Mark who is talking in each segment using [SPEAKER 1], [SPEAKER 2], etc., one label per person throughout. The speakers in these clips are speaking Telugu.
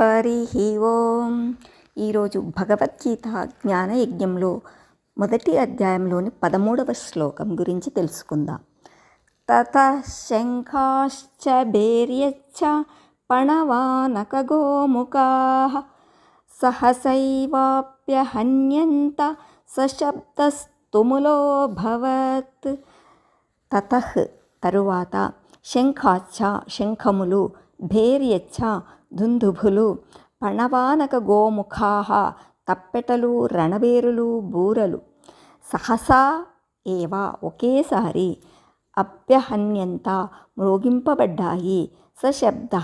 [SPEAKER 1] హరి ఓం. ఈరోజు భగవద్గీత జ్ఞానయజ్ఞంలో మొదటి అధ్యాయంలోని పదమూడవ శ్లోకం గురించి తెలుసుకుందాం. తత శంఖాశ్చ భేర్యచ్చ పణవానకగోముఖా సహసైవాప్యహన్యంత సశబ్దస్తుములోభవత్ తత తరువాత శంఖాచ్చ శంఖములు భేర్యచ్చ దుందుభులు పణవానక గోముఖాహ తప్పెటలు రణబేరులు బూరలు. సహసా ఏవా ఒకేసారి అభ్యహన్యంత మ్రోగింపబడ్డాయి సశబ్ద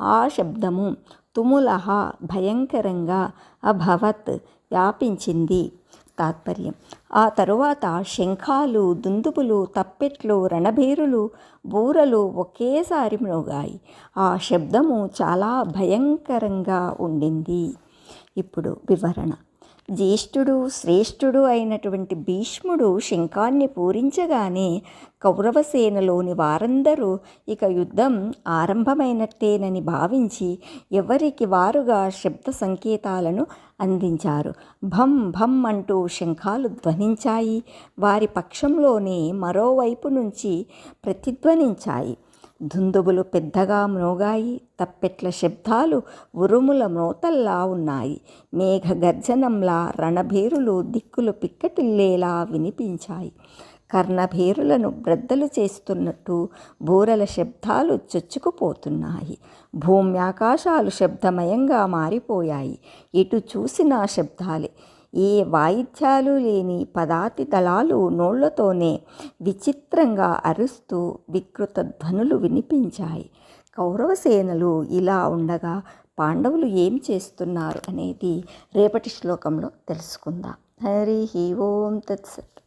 [SPEAKER 1] ఆ శబ్దము తుముల భయంకరంగా అభవత్ వ్యాపించింది. తాత్పర్యం. ఆ తరువాత శంఖాలు దుందుబులు తప్పెట్లు రణభేరులు బూరలు ఒకేసారి మ్రోగాయి ఆ శబ్దము చాలా భయంకరంగా ఉండింది. ఇప్పుడు వివరణ. జ్యేష్ఠుడు శ్రేష్ఠుడు అయినటువంటి భీష్ముడు శంఖాన్ని పూరించగానే కౌరవసేనలోని వారందరూ ఇక యుద్ధం ఆరంభమైనట్టేనని భావించి ఎవరికి వారుగా శబ్ద సంకేతాలను అందించారు. భం భం అంటూ శంఖాలు ధ్వనించాయి. వారి పక్షంలోనే మరోవైపు నుంచి ప్రతిధ్వనించాయి. దుందుబులు పెద్దగా మ్రోగాయి తప్పెట్ల శబ్దాలు ఉరుముల మ్రోతల్లా ఉన్నాయి. మేఘ గర్జనంలా రణభీరులు దిక్కులు పిక్కటిల్లేలా వినిపించాయి. కర్ణభేరులను బ్రద్దలు చేస్తున్నట్టు బూరల శబ్దాలు చొచ్చుకుపోతున్నాయి. భూమ్యాకాశాలు శబ్దమయంగా మారిపోయాయి. ఇటు చూసినా శబ్దాలే ఏ వాయిద్యాలు లేని పదాతి దళాలు నోళ్ళతోనే విచిత్రంగా అరుస్తూ వికృత ధ్వనులు వినిపించాయి. కౌరవసేనలు ఇలా ఉండగా పాండవులు ఏం చేస్తున్నారు అనేది రేపటి శ్లోకంలో తెలుసుకుందాం. హరి ఓం తత్సత్.